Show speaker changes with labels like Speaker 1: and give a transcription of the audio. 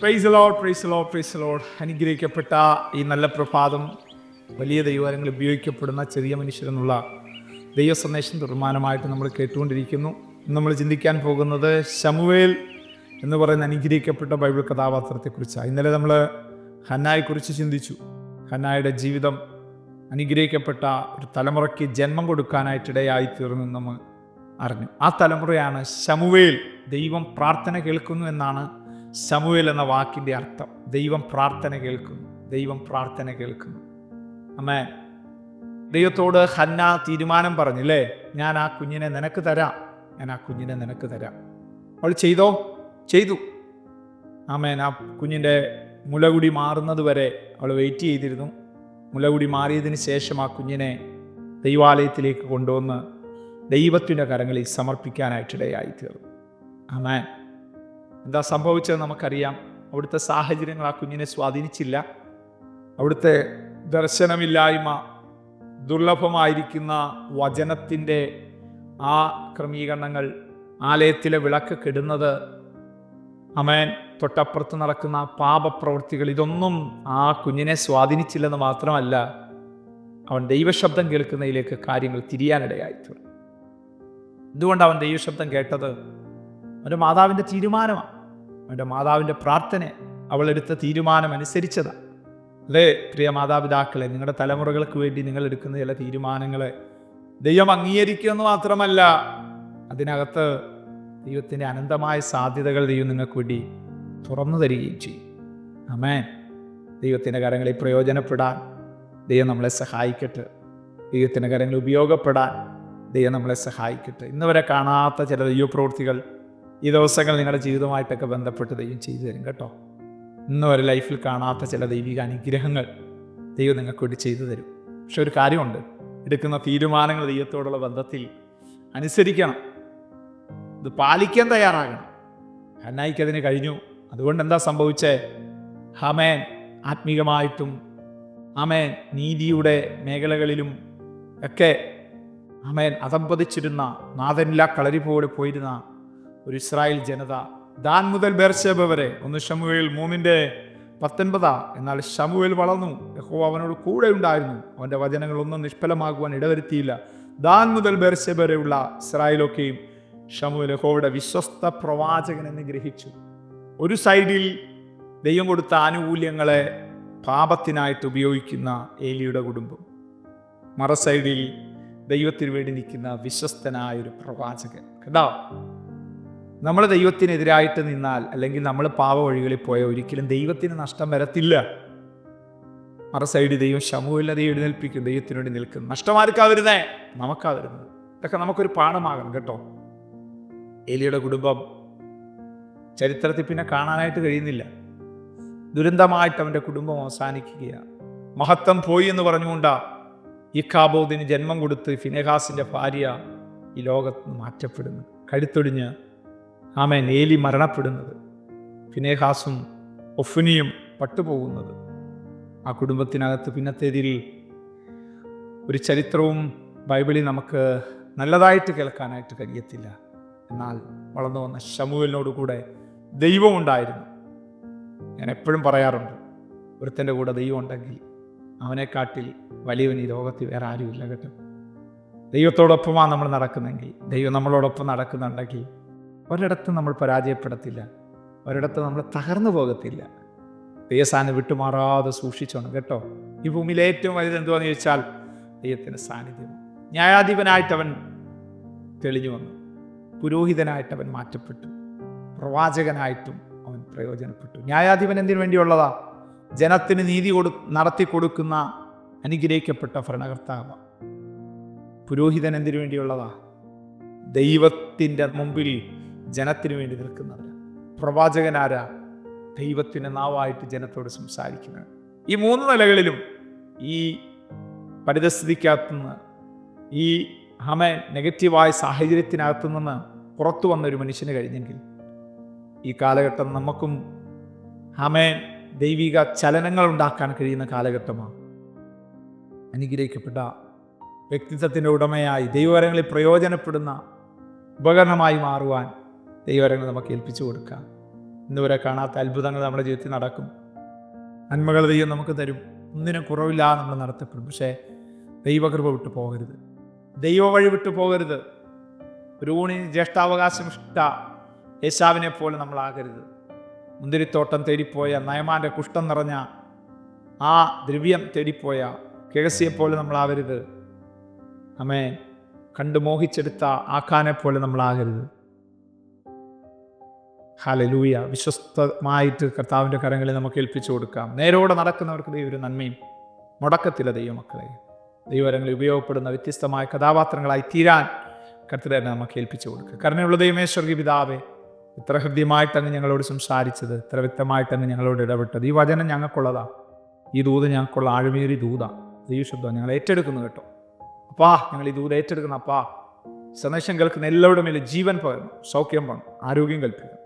Speaker 1: Praise lord praise lord praise lord അനുഗ്രഹിക്കപ്പെട്ട ഈ നല്ല പ്രഭാതം വലിയ ദൈവകരങ്ങൾ ഉപയോഗിക്കപ്പെടുന്ന ചെറിയ മനുഷ്യരെന്നുള്ള ദൈവ സന്ദേശം തീർമാനമായിട്ട് നമ്മൾ കേട്ടുകൊണ്ടിരിക്കുന്നു. നമ്മൾ ചിന്തിക്കാൻ പോകുന്നത് ശമുവേൽ എന്ന് പറയുന്ന അനുഗ്രഹിക്കപ്പെട്ട ബൈബിൾ കഥാപാത്രത്തെക്കുറിച്ചാണ് ഇന്നലെ നമ്മൾ ഹന്നായെക്കുറിച്ച് ചിന്തിച്ചു. ഹന്നായുടെ ജീവിതം അനുഗ്രഹിക്കപ്പെട്ട ഒരു തലമുറയ്ക്ക് ജന്മം കൊടുക്കാനായിട്ടിടയായി തീർന്നു നമ്മൾ അറിഞ്ഞു. ആ തലമുറയാണ് ശമുവേൽ ദൈവം പ്രാർത്ഥന കേൾക്കുന്നു എന്നാണ് ശമുവേൽ എന്ന വാക്കിന്റെ അർത്ഥം ദൈവം പ്രാർത്ഥന കേൾക്കുന്നു. ദൈവം പ്രാർത്ഥന കേൾക്കുന്നു. അമ്മേ ദൈവത്തോട് ഹന്ന തീരുമാനം പറഞ്ഞില്ലേ ഞാൻ ആ കുഞ്ഞിനെ നിനക്ക് തരാം. ഞാൻ ആ കുഞ്ഞിനെ നിനക്ക് തരാം. അവൾ ചെയ്തോ? ചെയ്തു. ആമേൻ. ആ കുഞ്ഞിന്റെ മുലകുടി മാറുന്നത് വരെ അവൾ വെയിറ്റ് ചെയ്തിരുന്നു. മുലകുടി മാറിയതിന് ശേഷം ആ കുഞ്ഞിനെ ദൈവാലയത്തിലേക്ക് കൊണ്ടുവന്ന് ദൈവത്തിന്റെ കരങ്ങളിൽ സമർപ്പിക്കാനായിട്ടിടയായി തീർന്നു ആമേൻ. എന്താ സംഭവിച്ചത് നമുക്കറിയാം. അവിടുത്തെ സാഹചര്യങ്ങൾ ആ കുഞ്ഞിനെ സ്വാധീനിച്ചില്ല. അവിടുത്തെ ദർശനമില്ലായ്മ ദുർലഭമായിരിക്കുന്ന വചനത്തിന്റെ ആ ക്രമീകരണങ്ങൾ ആലയത്തിലെ വിളക്ക് കെടുന്നത് അമേൻ തൊട്ടപ്പുറത്ത് നടക്കുന്ന പാപപ്രവൃത്തികൾ ഇതൊന്നും ആ കുഞ്ഞിനെ സ്വാധീനിച്ചില്ലെന്ന് മാത്രമല്ല അവൻ ദൈവശബ്ദം കേൾക്കുന്നതിലേക്ക് കാര്യങ്ങൾ തിരിയാനിടയായി എന്തുകൊണ്ട് അവൻ ദൈവശബ്ദം കേട്ടത്? അവന്റെ മാതാവിന്റെ തീരുമാനമാണ് അവന്റെ മാതാവിന്റെ പ്രാർത്ഥന അവളെടുത്ത തീരുമാനം അനുസരിച്ചതാണ് അല്ലേ പ്രിയ മാതാപിതാക്കളെ നിങ്ങളുടെ തലമുറകൾക്ക് വേണ്ടി നിങ്ങൾ എടുക്കുന്ന ചില തീരുമാനങ്ങളെ ദൈവം അംഗീകരിക്കുമെന്ന് മാത്രമല്ല അതിനകത്ത് ദൈവത്തിന്റെ അനന്തമായ സാധ്യതകൾ ദൈവം നിങ്ങൾക്ക് വേണ്ടി തുറന്നു തരികയും ചെയ്യും. അമേൻ ദൈവത്തിന്റെ കരങ്ങളിൽ പ്രയോജനപ്പെടാൻ ദൈവം നമ്മളെ സഹായിക്കട്ടെ. ദൈവത്തിന്റെ കരങ്ങൾ ഉപയോഗപ്പെടാൻ ദൈവം നമ്മളെ സഹായിക്കട്ടെ. ഇന്നുവരെ കാണാത്ത ചില ദൈവപ്രവൃത്തികൾ ഈ ദിവസങ്ങൾ നിങ്ങളുടെ ജീവിതമായിട്ടൊക്കെ ബന്ധപ്പെട്ട് ദൈവം ചെയ്തു തരും കേട്ടോ. ഇന്ന് ഒരു ലൈഫിൽ കാണാത്ത ചില ദൈവിക അനുഗ്രഹങ്ങൾ ദൈവം നിങ്ങൾക്ക് വേണ്ടി ചെയ്തു തരും. പക്ഷെ ഒരു കാര്യമുണ്ട്. എടുക്കുന്ന തീരുമാനങ്ങൾ ദൈവത്തോടുള്ള ബന്ധത്തിൽ അനുസരിക്കണം. ഇത് പാലിക്കാൻ തയ്യാറാകണം. ഹന്നായിക്ക് കഴിഞ്ഞു. അതുകൊണ്ട് എന്താ സംഭവിച്ചേ? ഹമേൻ ആത്മീകമായിട്ടും അമേൻ നീതിയുടെ മേഖലകളിലും ഒക്കെ അമേൻ അതമ്പതിച്ചിരുന്ന നാഥനില കളരി പോലെ പോയിരുന്ന ഒരു ഇസ്രായേൽ ജനത. ദാൻ മുതൽ ബേർഷേബ വരെ. ഒന്ന് ഷമുവേൽ മൂന്നിന്റെ പത്തൊൻപതാ. എന്നാൽ ഷമുവേൽ വളർന്നു. യഹോ അവനോട് കൂടെ ഉണ്ടായിരുന്നു. അവന്റെ വചനങ്ങളൊന്നും നിഷ്ഫലമാകുവാൻ ഇടവരുത്തിയില്ല. ദാൻ മുതൽ ബേർഷേബ വരെയുള്ള ഇസ്രായേലൊക്കെയും ഷമുവേൽ യഹോയുടെ വിശ്വസ്ത പ്രവാചകൻ എന്ന് ഗ്രഹിച്ചു. ഒരു സൈഡിൽ ദൈവം കൊടുത്ത ആനുകൂല്യങ്ങളെ പാപത്തിനായിട്ട് ഉപയോഗിക്കുന്ന ഏലിയുടെ കുടുംബം. മറ സൈഡിൽ ദൈവത്തിന് വേണ്ടി നിൽക്കുന്ന വിശ്വസ്തനായ ഒരു പ്രവാചകൻ. കേട്ടോ നമ്മൾ ദൈവത്തിനെതിരായിട്ട് നിന്നാൽ അല്ലെങ്കിൽ നമ്മൾ പാവ വഴികളിൽ പോയ ഒരിക്കലും ദൈവത്തിന് നഷ്ടം വരത്തില്ല. മറ സൈഡ് ദൈവം ശമൂഹില്ല ദൈവം എഴുന്നേൽപ്പിക്കും. ദൈവത്തിനുവേണ്ടി നിൽക്കും. നഷ്ടമാർക്കാ വരുന്നേ? നമുക്കാ വരുന്നത്. ഇതൊക്കെ നമുക്കൊരു പാഠമാകണം കേട്ടോ. ഏലിയുടെ കുടുംബം ചരിത്രത്തിൽ പിന്നെ കാണാനായിട്ട് കഴിയുന്നില്ല. ദുരന്തമായിട്ട് അവന്റെ കുടുംബം അവസാനിക്കുകയാണ് മഹത്വം പോയി എന്ന് പറഞ്ഞുകൊണ്ടാ ഈ കാബോദിന് ജന്മം കൊടുത്ത് ഫിനെഹാസിന്റെ ഭാര്യ ഈ ലോകത്ത് മാറ്റപ്പെടുന്നു കഴുത്തൊടിഞ്ഞ് ആമേൻ. ഏലി മരണപ്പെടുന്നത്. ഫിനേഹാസും ഒഫുനിയും പട്ടുപോകുന്നത്. ആ കുടുംബത്തിനകത്ത് പിന്നത്തേതിൽ ഒരു ചരിത്രവും ബൈബിളിൽ നമുക്ക് നല്ലതായിട്ട് കേൾക്കാനായിട്ട് കഴിയത്തില്ല. എന്നാൽ വളർന്നു വന്ന ശമുവിനോട് കൂടെ ദൈവം ഉണ്ടായിരുന്നു. ഞാൻ എപ്പോഴും പറയാറുണ്ട് ഒരുത്തന്റെ കൂടെ ദൈവം ഉണ്ടെങ്കിൽ അവനെക്കാട്ടിൽ വലിയവൻ ഈ ലോകത്തിൽ വേറെ ആരുമില്ല കേട്ടോ. ദൈവത്തോടൊപ്പമാണ് നമ്മൾ നടക്കുന്നെങ്കിൽ ദൈവം നമ്മളോടൊപ്പം നടക്കുന്നുണ്ടെങ്കിൽ ഒരിടത്തും നമ്മൾ പരാജയപ്പെടത്തില്ല ഒരിടത്ത് നമ്മൾ തകർന്നു പോകത്തില്ല. ദൈവസാന്നിധ്യം വിട്ടുമാറാതെ സൂക്ഷിച്ചോണം കേട്ടോ. ഈ ഭൂമിയിലെ ഏറ്റവും വലുത് എന്തുവാന്ന് ചോദിച്ചാൽ ദൈവത്തിന്റെ സാന്നിധ്യം. ന്യായാധിപനായിട്ടവൻ തെളിഞ്ഞു വന്നു. പുരോഹിതനായിട്ടവൻ മാറ്റപ്പെട്ടു. പ്രവാചകനായിട്ടും അവൻ പ്രയോജനപ്പെട്ടു. ന്യായാധിപൻ എന്തിനു വേണ്ടിയുള്ളതാ? ജനത്തിന് നീതി കൊടു നടത്തി കൊടുക്കുന്ന അനുഗ്രഹിക്കപ്പെട്ട ഭരണകർത്താവ്. പുരോഹിതൻ എന്തിനു വേണ്ടിയുള്ളതാ? ദൈവത്തിന്റെ മുമ്പിൽ ജനത്തിന് വേണ്ടി നിൽക്കുന്നവർ പ്രവാചകനാരാ? ദൈവത്തിന്റെ നാവായിട്ട് ജനത്തോട് സംസാരിക്കുന്നത്. ഈ മൂന്ന് നിലകളിലും ഈ പരിതസ്ഥിതിക്കകത്തുനിന്ന് ഈ ഹമ നെഗറ്റീവായ സാഹചര്യത്തിനകത്തു നിന്ന് പുറത്തു വന്ന ഒരു മനുഷ്യന് കഴിഞ്ഞെങ്കിൽ ഈ കാലഘട്ടം നമുക്കും ഹമേൻ ദൈവിക ചലനങ്ങൾ ഉണ്ടാക്കാൻ കഴിയുന്ന കാലഘട്ടമാണ്. അനുഗ്രഹിക്കപ്പെട്ട വ്യക്തിത്വത്തിന്റെ ഉടമയായി ദൈവവരങ്ങളിൽ പ്രയോജനപ്പെടുന്ന ഉപകരണമായി മാറുവാൻ ദൈവവരങ്ങൾ നമുക്ക് ഏൽപ്പിച്ചു കൊടുക്കാം. ഇന്നുവരെ കാണാത്ത അത്ഭുതങ്ങൾ നമ്മുടെ ജീവിതത്തിൽ നടക്കും. നന്മകൾ ദൈവം നമുക്ക് തരും. ഒന്നിനും കുറവില്ല നമ്മൾ നടത്തപ്പെടും. പക്ഷേ ദൈവകൃപ വിട്ടു പോകരുത്. ദൈവ വഴി വിട്ടു പോകരുത്. ഒരു ഊണിന് ജ്യേഷ്ഠാവകാശം ഇഷ്ട യേശാവിനെ പോലെ നമ്മളാകരുത് മുന്തിരിത്തോട്ടം തേടിപ്പോയ നയമാന്റെ കുഷ്ഠം നിറഞ്ഞ ആ ദ്രവ്യം തേടിപ്പോയ കിഴസിയെപ്പോലെ നമ്മളാവരുത് അമ്മേ കണ്ടു മോഹിച്ചെടുത്ത ആക്കാനെ പോലെ നമ്മളാകരുത് ഹാലലൂയ. വിശ്വസ്തമായിട്ട് കർത്താവിന്റെ കരങ്ങളിൽ നമുക്ക് ഏൽപ്പിച്ചു കൊടുക്കാം. നേരോടെ നടക്കുന്നവർക്ക് ദൈവം ഒരു നന്മയും മുടക്കത്തില്ല ദൈവമക്കളെ. ദൈവരങ്ങളിൽ ഉപയോഗപ്പെടുന്ന വ്യത്യസ്തമായ കഥാപാത്രങ്ങളായി തീരാൻ കർത്തരെ നമുക്ക് ഏൽപ്പിച്ചു കൊടുക്കുക. കരുണയുള്ള ദൈവമേശ്വർഗി പിതാവേ ഇത്ര ഹൃദ്യമായിട്ടങ്ങ് ഞങ്ങളോട് സംസാരിച്ചത് ഇത്ര വ്യക്തമായിട്ടങ്ങ് ഞങ്ങളോട് ഇടപെട്ടത്. ഈ വചനം ഞങ്ങൾക്കുള്ളതാണ് ഈ ദൂത് ഞങ്ങൾക്കുള്ള ആഴമേറി ദൂതാണ് ദൈവശബ്ദം ഞങ്ങൾ ഏറ്റെടുക്കുന്നു കേട്ടോ. അപ്പാ ഞങ്ങൾ ഈ ദൂത് ഏറ്റെടുക്കുന്ന. അപ്പാ സന്ദേശം കേൾക്കുന്ന എല്ലാവരുടെ മേലും ജീവൻ പകരണം സൗഖ്യം പകരണം ആരോഗ്യം കൽപ്പിക്കണം